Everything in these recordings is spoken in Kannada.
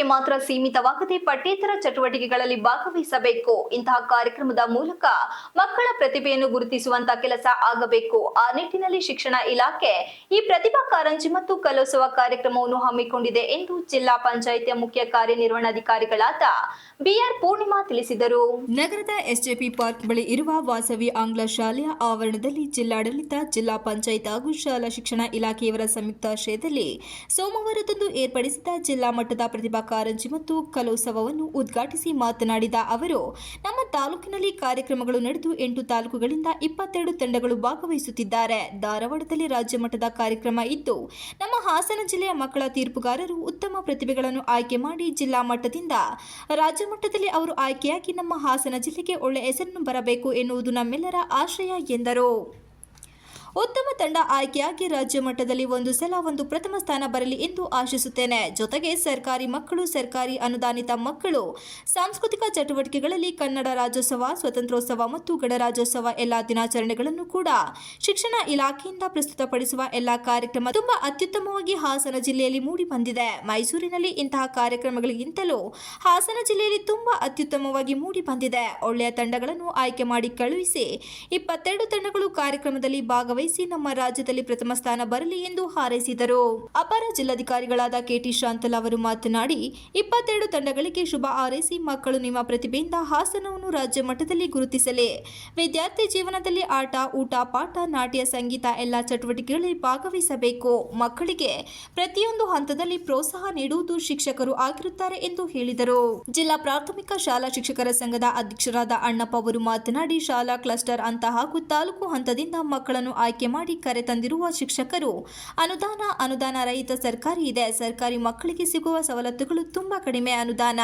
ಚಟುವಟಿಕೆ ಮಾತ್ರ ಸೀಮಿತವಾಗದೆ ಪಠ್ಯೇತರ ಚಟುವಟಿಕೆಗಳಲ್ಲಿ ಭಾಗವಹಿಸಬೇಕು. ಇಂತಹ ಕಾರ್ಯಕ್ರಮದ ಮೂಲಕ ಮಕ್ಕಳ ಪ್ರತಿಭೆಯನ್ನು ಗುರುತಿಸುವಂತ ಕೆಲಸ ಆಗಬೇಕು. ಆ ನಿಟ್ಟಿನಲ್ಲಿ ಶಿಕ್ಷಣ ಇಲಾಖೆ ಈ ಪ್ರತಿಭಾ ಕಾರಂಜಿ ಮತ್ತು ಕಲೋತ್ಸವ ಕಾರ್ಯಕ್ರಮವನ್ನು ಹಮ್ಮಿಕೊಂಡಿದೆ ಎಂದು ಜಿಲ್ಲಾ ಪಂಚಾಯಿತಿಯ ಮುಖ್ಯ ಕಾರ್ಯನಿರ್ವಹಣಾಧಿಕಾರಿಗಳಾದ ಬಿಆರ್ ಪೂರ್ಣಿಮಾ ತಿಳಿಸಿದರು. ನಗರದ ಎಸ್ಜೆಪಿ ಪಾರ್ಕ್ ಬಳಿ ಇರುವ ವಾಸವಿ ಆಂಗ್ಲ ಶಾಲೆಯ ಆವರಣದಲ್ಲಿ ಜಿಲ್ಲಾಡಳಿತ, ಜಿಲ್ಲಾ ಪಂಚಾಯತ್ ಹಾಗೂ ಶಾಲಾ ಶಿಕ್ಷಣ ಇಲಾಖೆಯವರ ಸಂಯುಕ್ತಾಶ್ರಯದಲ್ಲಿ ಸೋಮವಾರದಂದು ಏರ್ಪಡಿಸಿದ ಜಿಲ್ಲಾ ಮಟ್ಟದ ಪ್ರತಿಭಾ ಕಾರಂಜಿ ಮತ್ತು ಕಲೋತ್ಸವವನ್ನು ಉದ್ಘಾಟಿಸಿ ಮಾತನಾಡಿದ ಅವರು, ನಮ್ಮ ತಾಲೂಕಿನಲ್ಲಿ ಕಾರ್ಯಕ್ರಮಗಳು ನಡೆದು ಎಂಟು ತಾಲೂಕುಗಳಿಂದ ಇಪ್ಪತ್ತೆರಡು ತಂಡಗಳು ಭಾಗವಹಿಸುತ್ತಿದ್ದಾರೆ. ಧಾರವಾಡದಲ್ಲಿ ರಾಜ್ಯ ಮಟ್ಟದ ಕಾರ್ಯಕ್ರಮ ಇದ್ದು, ನಮ್ಮ ಹಾಸನ ಜಿಲ್ಲೆಯ ಮಕ್ಕಳ ತೀರ್ಪುಗಾರರು ಉತ್ತಮ ಪ್ರತಿಭೆಗಳನ್ನು ಆಯ್ಕೆ ಮಾಡಿ ಜಿಲ್ಲಾ ಮಟ್ಟದಿಂದ, ರಾಜ್ಯ ಮಟ್ಟದಲ್ಲಿ ಅವರು ಆಯ್ಕೆಯಾಗಿ ನಮ್ಮ ಹಾಸನ ಜಿಲ್ಲೆಗೆ ಒಳ್ಳೆಯ ಹೆಸರನ್ನು ಬರಬೇಕು ಎನ್ನುವುದು ನಮ್ಮೆಲ್ಲರ ಆಶಯ ಎಂದರು. ಉತ್ತಮ ತಂಡ ಆಯ್ಕೆಯಾಗಿ ರಾಜ್ಯ ಮಟ್ಟದಲ್ಲಿ ಒಂದು ಸಲ ಒಂದು ಪ್ರಥಮ ಸ್ಥಾನ ಬರಲಿ ಎಂದು ಆಶಿಸುತ್ತೇನೆ. ಜೊತೆಗೆ ಸರ್ಕಾರಿ ಮಕ್ಕಳು, ಸರ್ಕಾರಿ ಅನುದಾನಿತ ಮಕ್ಕಳು, ಸಾಂಸ್ಕೃತಿಕ ಚಟುವಟಿಕೆಗಳಲ್ಲಿ ಕನ್ನಡ ರಾಜ್ಯೋತ್ಸವ ಸ್ವತಂತ್ರೋತ್ಸವ ಮತ್ತು ಗಣರಾಜ್ಯೋತ್ಸವ ಎಲ್ಲ ದಿನಾಚರಣೆಗಳನ್ನು ಕೂಡ ಶಿಕ್ಷಣ ಇಲಾಖೆಯಿಂದ ಪ್ರಸ್ತುತಪಡಿಸುವ ಎಲ್ಲ ಕಾರ್ಯಕ್ರಮ ತುಂಬಾ ಅತ್ಯುತ್ತಮವಾಗಿ ಹಾಸನ ಜಿಲ್ಲೆಯಲ್ಲಿ ಮೂಡಿ ಬಂದಿದೆ. ಮೈಸೂರಿನಲ್ಲಿ ಇಂತಹ ಕಾರ್ಯಕ್ರಮಗಳಿಗಿಂತಲೂ ಹಾಸನ ಜಿಲ್ಲೆಯಲ್ಲಿ ತುಂಬಾ ಅತ್ಯುತ್ತಮವಾಗಿ ಮೂಡಿ ಬಂದಿದೆ. ಒಳ್ಳೆಯ ತಂಡಗಳನ್ನು ಆಯ್ಕೆ ಮಾಡಿ ಕಳುಹಿಸಿ ಇಪ್ಪತ್ತೆರಡು ತಂಡಗಳು ಕಾರ್ಯಕ್ರಮದಲ್ಲಿ ಭಾಗವಹಿಸಿ ನಮ್ಮ ರಾಜ್ಯದಲ್ಲಿ ಪ್ರಥಮ ಸ್ಥಾನ ಬರಲಿ ಎಂದು ಹಾರೈಸಿದರು. ಅಪರ ಜಿಲ್ಲಾಧಿಕಾರಿಗಳಾದ ಕೆಟಿ ಶಾಂತಲ್ ಅವರು ಮಾತನಾಡಿ, ಇಪ್ಪತ್ತೆರಡು ತಂಡಗಳಿಗೆ ಶುಭ ಹಾರೈಸಿ ಮಕ್ಕಳು ನಿಮ್ಮ ಪ್ರತಿಭೆಯಿಂದ ಹಾಸನವನ್ನು ರಾಜ್ಯ ಮಟ್ಟದಲ್ಲಿ ಗುರುತಿಸಲಿ. ವಿದ್ಯಾರ್ಥಿ ಜೀವನದಲ್ಲಿ ಆಟ, ಊಟ, ಪಾಠ, ನಾಟ್ಯ, ಸಂಗೀತ ಎಲ್ಲ ಚಟುವಟಿಕೆಗಳಲ್ಲಿ ಭಾಗವಹಿಸಬೇಕು. ಮಕ್ಕಳಿಗೆ ಪ್ರತಿಯೊಂದು ಹಂತದಲ್ಲಿ ಪ್ರೋತ್ಸಾಹ ನೀಡುವುದು ಶಿಕ್ಷಕರು ಆಗಿರುತ್ತಾರೆ ಎಂದು ಹೇಳಿದರು. ಜಿಲ್ಲಾ ಪ್ರಾಥಮಿಕ ಶಾಲಾ ಶಿಕ್ಷಕರ ಸಂಘದ ಅಧ್ಯಕ್ಷರಾದ ಅಣ್ಣಪ್ಪ ಅವರು ಮಾತನಾಡಿ, ಶಾಲಾ ಕ್ಲಸ್ಟರ್ ಅಂತ ಹಾಗೂ ತಾಲೂಕು ಹಂತದಿಂದ ಮಕ್ಕಳನ್ನು ಆಯ್ಕೆ ಮಾಡಿ ಕರೆ ತಂದಿರುವ ಶಿಕ್ಷಕರು, ಅನುದಾನ ಅನುದಾನ ರಹಿತ ಸರ್ಕಾರಿ ಇದೆ. ಸರ್ಕಾರಿ ಮಕ್ಕಳಿಗೆ ಸಿಗುವ ಸವಲತ್ತುಗಳು ತುಂಬಾ ಕಡಿಮೆ ಅನುದಾನ.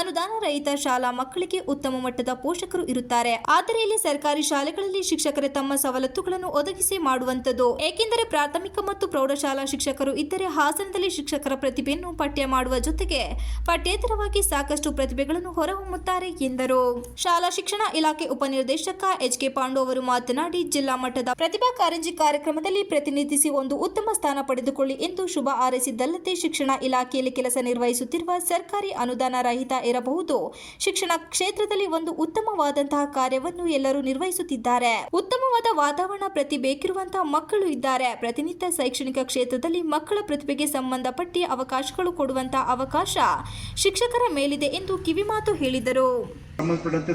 ಅನುದಾನ ರಹಿತ ಶಾಲಾ ಮಕ್ಕಳಿಗೆ ಉತ್ತಮ ಮಟ್ಟದ ಪೋಷಕರು ಇರುತ್ತಾರೆ. ಆದರೆ ಇಲ್ಲಿ ಸರ್ಕಾರಿ ಶಾಲೆಗಳಲ್ಲಿ ಶಿಕ್ಷಕರೇ ತಮ್ಮ ಸವಲತ್ತುಗಳನ್ನು ಒದಗಿಸಿ ಮಾಡುವಂತದ್ದು ಏಕೆಂದರೆ ಪ್ರಾಥಮಿಕ ಮತ್ತು ಪ್ರೌಢಶಾಲಾ ಶಿಕ್ಷಕರು ಇದ್ದರೆ ಹಾಸನದಲ್ಲಿ ಶಿಕ್ಷಕರ ಪ್ರತಿಭೆಯನ್ನು ಪಠ್ಯ ಮಾಡುವ ಜೊತೆಗೆ ಪಠ್ಯೇತರವಾಗಿ ಸಾಕಷ್ಟು ಪ್ರತಿಭೆಗಳನ್ನು ಹೊರಹೊಮ್ಮುತ್ತಾರೆ ಎಂದರು. ಶಾಲಾ ಶಿಕ್ಷಣ ಇಲಾಖೆ ಉಪನಿರ್ದೇಶಕ ಎಚ್ ಕೆ ಪಾಂಡು ಅವರು ಮಾತನಾಡಿ, ಜಿಲ್ಲಾ ಮಟ್ಟದ ಪ್ರತಿಭಾ ಕಾರಂಜಿ ಕಾರ್ಯಕ್ರಮದಲ್ಲಿ ಪ್ರತಿನಿಧಿಸಿ ಒಂದು ಉತ್ತಮ ಸ್ಥಾನ ಪಡೆದುಕೊಳ್ಳಿ ಎಂದು ಶುಭ ಹಾರೈಸಿದ್ದಲ್ಲದೆ ಶಿಕ್ಷಣ ಇಲಾಖೆಯಲ್ಲಿ ಕೆಲಸ ನಿರ್ವಹಿಸುತ್ತಿರುವ ಸರ್ಕಾರಿ ಅನುದಾನ ರಹಿತ ಇರಬಹುದು. ಶಿಕ್ಷಣ ಕ್ಷೇತ್ರದಲ್ಲಿ ಒಂದು ಉತ್ತಮವಾದಂತಹ ಕಾರ್ಯವನ್ನು ಎಲ್ಲರೂ ನಿರ್ವಹಿಸುತ್ತಿದ್ದಾರೆ. ಉತ್ತಮವಾದ ವಾತಾವರಣ ಪ್ರತಿ ಬೇಕಿರುವಂತಹ ಮಕ್ಕಳು ಇದ್ದಾರೆ. ಪ್ರತಿನಿತ್ಯ ಶೈಕ್ಷಣಿಕ ಕ್ಷೇತ್ರದಲ್ಲಿ ಮಕ್ಕಳ ಪ್ರತಿಭೆಗೆ ಸಂಬಂಧಪಟ್ಟಿ ಅವಕಾಶಗಳು ಕೊಡುವಂತಹ ಅವಕಾಶ ಶಿಕ್ಷಕರ ಮೇಲಿದೆ ಎಂದು ಕಿವಿಮಾತು ಹೇಳಿದರು.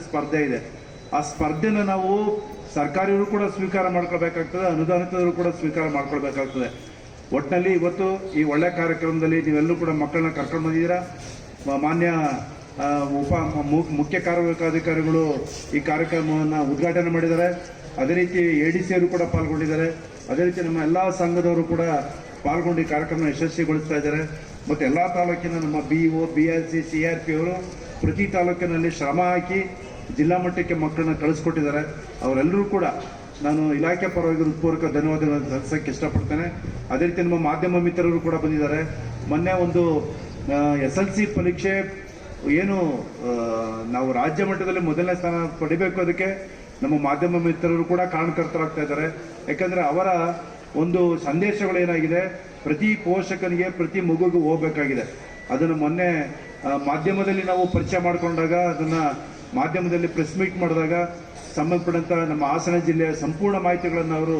ಸ್ಪರ್ಧೆ ಇದೆ. ಆ ಸ್ಪರ್ಧೆನ ನಾವು ಸರ್ಕಾರಿಯವರು ಕೂಡ ಸ್ವೀಕಾರ ಮಾಡ್ಕೊಳ್ಬೇಕಾಗ್ತದೆ, ಅನುದಾನಿತರು ಕೂಡ ಸ್ವೀಕಾರ ಮಾಡ್ಕೊಳ್ಬೇಕಾಗ್ತದೆ. ಒಟ್ಟಿನಲ್ಲಿ ಇವತ್ತು ಈ ಒಳ್ಳೆ ಕಾರ್ಯಕ್ರಮದಲ್ಲಿ ನೀವೆಲ್ಲರೂ ಕೂಡ ಮಕ್ಕಳನ್ನ ಕರ್ಕೊಂಡು ಬಂದಿದ್ದೀರಾ? ಮಾನ್ಯ ಉಪ ಮುಖ್ಯ ಕಾರ್ಯನಿರ್ವಹಣಾಧಿಕಾರಿಗಳು ಈ ಕಾರ್ಯಕ್ರಮವನ್ನು ಉದ್ಘಾಟನೆ ಮಾಡಿದ್ದಾರೆ. ಅದೇ ರೀತಿ ಎ ಡಿ ಸಿ ಅವರು ಕೂಡ ಪಾಲ್ಗೊಂಡಿದ್ದಾರೆ. ಅದೇ ರೀತಿ ನಮ್ಮ ಎಲ್ಲ ಸಂಘದವರು ಕೂಡ ಪಾಲ್ಗೊಂಡು ಈ ಕಾರ್ಯಕ್ರಮ ಯಶಸ್ವಿಗೊಳಿಸ್ತಾ ಇದ್ದಾರೆ. ಮತ್ತು ಎಲ್ಲ ತಾಲೂಕಿನ ನಮ್ಮ B O B L C C R P ಅವರು ಪ್ರತಿ ತಾಲೂಕಿನಲ್ಲಿ ಶ್ರಮ ಹಾಕಿ ಜಿಲ್ಲಾ ಮಟ್ಟಕ್ಕೆ ಮಕ್ಕಳನ್ನ ಕಳಿಸ್ಕೊಟ್ಟಿದ್ದಾರೆ. ಅವರೆಲ್ಲರೂ ಕೂಡ ನಾನು ಇಲಾಖೆ ಪರವಾಗಿ ಹೃತ್ಪೂರ್ವಕ ಧನ್ಯವಾದಗಳನ್ನು ಸಲ್ಲಿಸೋಕೆ ಇಷ್ಟಪಡ್ತೇನೆ. ಅದೇ ರೀತಿ ನಮ್ಮ ಮಾಧ್ಯಮ ಮಿತ್ರರು ಕೂಡ ಬಂದಿದ್ದಾರೆ. ಮೊನ್ನೆ ಒಂದು ಎಸ್ ಎಲ್ ಸಿ ಪರೀಕ್ಷೆ ಏನು ನಾವು ರಾಜ್ಯ ಮಟ್ಟದಲ್ಲಿ ಮೊದಲನೇ ಸ್ಥಾನ ಪಡಿಬೇಕು ಅದಕ್ಕೆ ನಮ್ಮ ಮಾಧ್ಯಮ ಮಿತ್ರರು ಕೂಡ ಕಾರಣಕರ್ತರಾಗ್ತಾ ಇದ್ದಾರೆ. ಯಾಕಂದ್ರೆ ಅವರ ಒಂದು ಸಂದೇಶಗಳೇನಾಗಿದೆ ಪ್ರತಿ ಪೋಷಕನಿಗೆ ಪ್ರತಿ ಮಗುಗೂ ಹೋಗಬೇಕಾಗಿದೆ. ಅದನ್ನು ಮೊನ್ನೆ ಮಾಧ್ಯಮದಲ್ಲಿ ನಾವು ಪರಿಚಯ ಮಾಡಿಕೊಂಡಾಗ ಅದನ್ನ ಮಾಧ್ಯಮದಲ್ಲಿ ಪ್ರೆಸ್ ಮೀಟ್ ಮಾಡಿದಾಗ ಸಂಬಂಧಪಟ್ಟಂತ ನಮ್ಮ ಹಾಸನ ಜಿಲ್ಲೆಯ ಸಂಪೂರ್ಣ ಮಾಹಿತಿಗಳನ್ನು ಅವರು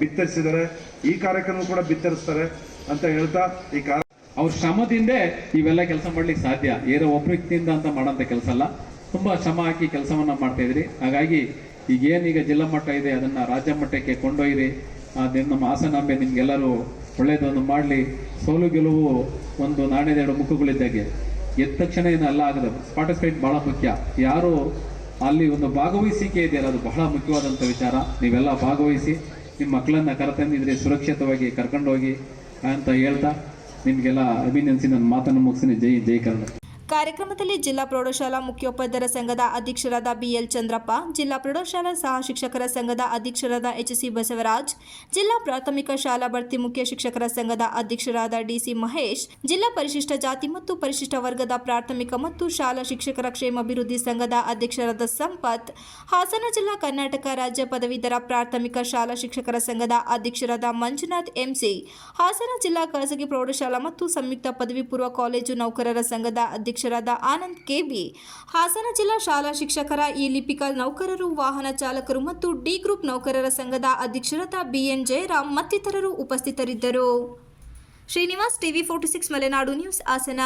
ಬಿತ್ತರಿಸಿದ್ದಾರೆ. ಈ ಕಾರ್ಯಕ್ರಮ ಕೂಡ ಬಿತ್ತರಿಸ್ತಾರೆ ಅಂತ ಹೇಳ್ತಾ ಈ ಕಾರ್ಯ ಅವ್ರ ಶ್ರಮದಿಂದೇ ಇವೆಲ್ಲ ಕೆಲಸ ಮಾಡ್ಲಿಕ್ಕೆ ಸಾಧ್ಯ. ಏನೋ ವ್ಯಕ್ತಿಯಿಂದ ಅಂತ ಮಾಡೋಂಥ ಕೆಲಸ ಅಲ್ಲ. ತುಂಬಾ ಶ್ರಮ ಹಾಕಿ ಕೆಲಸವನ್ನ ಮಾಡ್ತಾ ಇದ್ರಿ. ಹಾಗಾಗಿ ಈಗ ಏನೀಗ ಜಿಲ್ಲಾ ಮಟ್ಟ ಇದೆ, ಅದನ್ನ ರಾಜ್ಯ ಮಟ್ಟಕ್ಕೆ ಕೊಂಡೊಯ್ಯಿರಿ. ಅದೇನು ನಮ್ಮ ಹಾಸನಾಂಬೆ ನಿಮ್ಗೆಲ್ಲರೂ ಒಳ್ಳೇದೊಂದು ಮಾಡಲಿ. ಸೋಲು ಗೆಲುವು ಒಂದು ನಾಣ್ಯದ ಎರಡು ಮುಖಗಳಿದ್ದಾಗೆ. ಎದ್ದ ತಕ್ಷಣ ಏನು ಅಲ್ಲ ಆಗದ ಪಾರ್ಟಿಸಿಪೇಟ್ ಬಹಳ ಮುಖ್ಯ. ಯಾರು ಅಲ್ಲಿ ಒಂದು ಭಾಗವಹಿಸಿಕೆ ಇದೆಯಲ್ಲ ಅದು ಬಹಳ ಮುಖ್ಯವಾದಂಥ ವಿಚಾರ. ನೀವೆಲ್ಲ ಭಾಗವಹಿಸಿ, ನಿಮ್ಮ ಮಕ್ಕಳನ್ನು ಕರೆತಂದಿದ್ರೆ ಸುರಕ್ಷಿತವಾಗಿ ಕರ್ಕೊಂಡೋಗಿ ಅಂತ ಹೇಳ್ತಾ, ನಿಮಗೆಲ್ಲ ಅಭಿನಂದಿಸಿ, ನನ್ನ ಮಾತನ್ನು ಮುಗಿಸ್ತೀನಿ. ಜೈ ಜೈ ಕನ್ನಡ. ಕಾರ್ಯಕ್ರಮದಲ್ಲಿ ಜಿಲ್ಲಾ ಪ್ರೌಢಶಾಲಾ ಮುಖ್ಯೋಪಾಧ್ಯಾಯರ ಸಂಘದ ಅಧ್ಯಕ್ಷರಾದ ಬಿಎಲ್ ಚಂದ್ರಪ್ಪ, ಜಿಲ್ಲಾ ಪ್ರೌಢಶಾಲಾ ಸಹ ಶಿಕ್ಷಕರ ಸಂಘದ ಅಧ್ಯಕ್ಷರಾದ ಎಚ್ಸಿ ಬಸವರಾಜ್, ಜಿಲ್ಲಾ ಪ್ರಾಥಮಿಕ ಶಾಲಾ ಬಡ್ತಿ ಮುಖ್ಯ ಶಿಕ್ಷಕರ ಸಂಘದ ಅಧ್ಯಕ್ಷರಾದ ಡಿಸಿ ಮಹೇಶ್, ಜಿಲ್ಲಾ ಪರಿಶಿಷ್ಟ ಜಾತಿ ಮತ್ತು ಪರಿಶಿಷ್ಟ ವರ್ಗದ ಪ್ರಾಥಮಿಕ ಮತ್ತು ಶಾಲಾ ಶಿಕ್ಷಕರ ಕ್ಷೇಮಾಭಿವೃದ್ಧಿ ಸಂಘದ ಅಧ್ಯಕ್ಷರಾದ ಸಂಪತ್, ಹಾಸನ ಜಿಲ್ಲಾ ಕರ್ನಾಟಕ ರಾಜ್ಯ ಪದವೀಧರ ಪ್ರಾಥಮಿಕ ಶಾಲಾ ಶಿಕ್ಷಕರ ಸಂಘದ ಅಧ್ಯಕ್ಷರಾದ ಮಂಜುನಾಥ್ ಎಂಸಿ, ಹಾಸನ ಜಿಲ್ಲಾ ಖಾಸಗಿ ಪ್ರೌಢಶಾಲಾ ಮತ್ತು ಸಂಯುಕ್ತ ಪದವಿ ಪೂರ್ವ ಕಾಲೇಜು ನೌಕರರ ಸಂಘದ ಅಧ್ಯಕ್ಷರಾದ ಆನಂದ್ ಕೆಬಿ, ಹಾಸನ ಜಿಲ್ಲಾ ಶಾಲಾ ಶಿಕ್ಷಕರ ಈ ಲಿಪಿಕಾ ನೌಕರರು, ವಾಹನ ಚಾಲಕರು ಮತ್ತು ಡಿ ಗ್ರೂಪ್ ನೌಕರರ ಸಂಘದ ಅಧ್ಯಕ್ಷರಾದ ಬಿಎನ್ ಜಯರಾಮ್ ಮತ್ತಿತರರು ಉಪಸ್ಥಿತರಿದ್ದರು. Srinivas TV forty six, Malenadu news, Hassan.